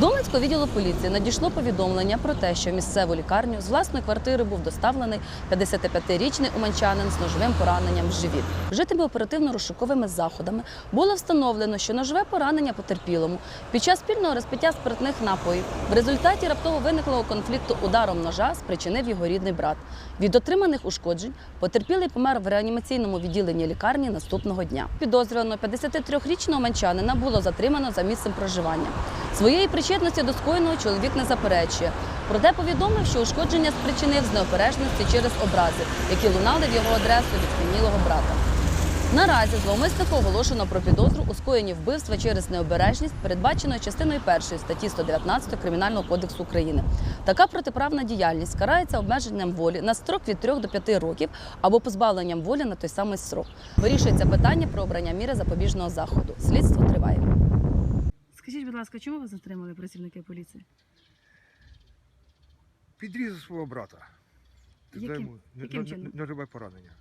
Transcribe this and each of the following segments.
До Луцького відділу поліції надійшло повідомлення про те, що в місцеву лікарню з власної квартири був доставлений 55-річний уманчанин з ножовим пораненням в живіт. Вжитими оперативно-розшуковими заходами було встановлено, що ножове поранення потерпілому під час спільного розпиття спиртних напоїв в результаті раптово виниклого конфлікту ударом ножа спричинив його рідний брат. Від отриманих ушкоджень потерпілий помер в реанімаційному відділенні лікарні наступного дня. Підозрюваного 53-річного манчанина було затримано за місцем проживання. Своєї причетності до скоєного чоловік не заперечує. Проте повідомив, що ушкодження спричинив з необережності через образи, які лунали в його адресу від сп'янілого брата. Наразі зловмиснику оголошено про підозру у скоєнні вбивства через необережність, передбаченої частиною 1 статті 119 Кримінального кодексу України. Така протиправна діяльність карається обмеженням волі на строк від 3 до 5 років або позбавленням волі на той самий строк. Вирішується питання про обрання міри запобіжного заходу. Слідство триває. Скажіть, будь ласка, чому ви затримали працівники поліції? Підрізав свого брата. Яким- йому н- яким чином? ножове поранення.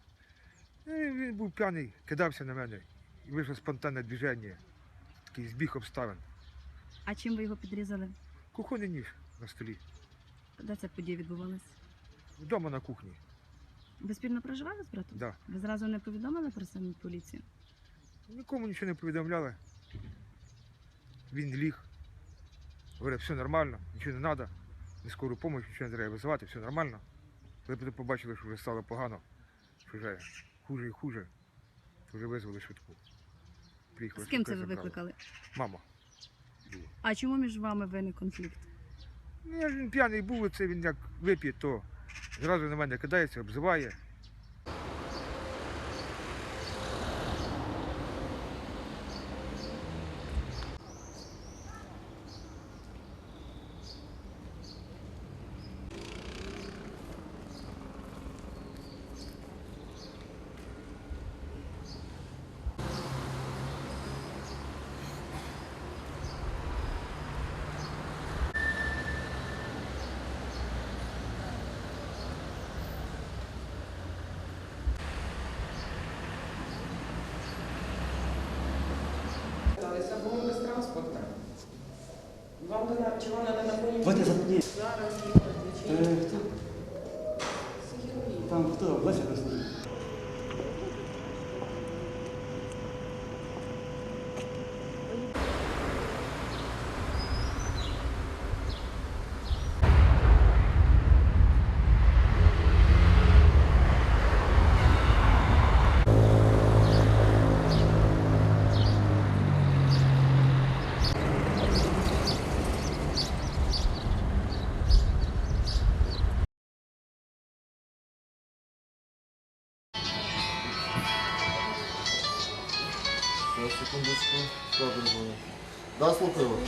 Е, Він був п'яний, кидався на мене. І вийшло спонтанне движення, такий збіг обставин. А чим ви його підрізали? Кухонний ніж на столі. Де ця подія відбувалася? Вдома на кухні. Ви спільно проживали з братом? Да. Ви зразу не повідомили про в поліцію? Нікому нічого не повідомляли. Він ліг. Говорить, все нормально, нічого не треба. Не скору допомогу, нічого не треба визивати, все нормально. Коли потім побачили, що вже стало погано, що вже хуже і хуже, то вже визвали швидку. Приїхали, З ким це ви забрала. викликали? Мама. А чому між вами виник конфлікт? Ну, я ж він п'яний був, це він як вип'є, то зразу на мене кидається, обзиває. Було без транспорта. Вам на- чи вам треба на фоні? Вот я запни. Зараз їхати, кто? Там кто? Вася просто. Секундочку. Слухаю вас.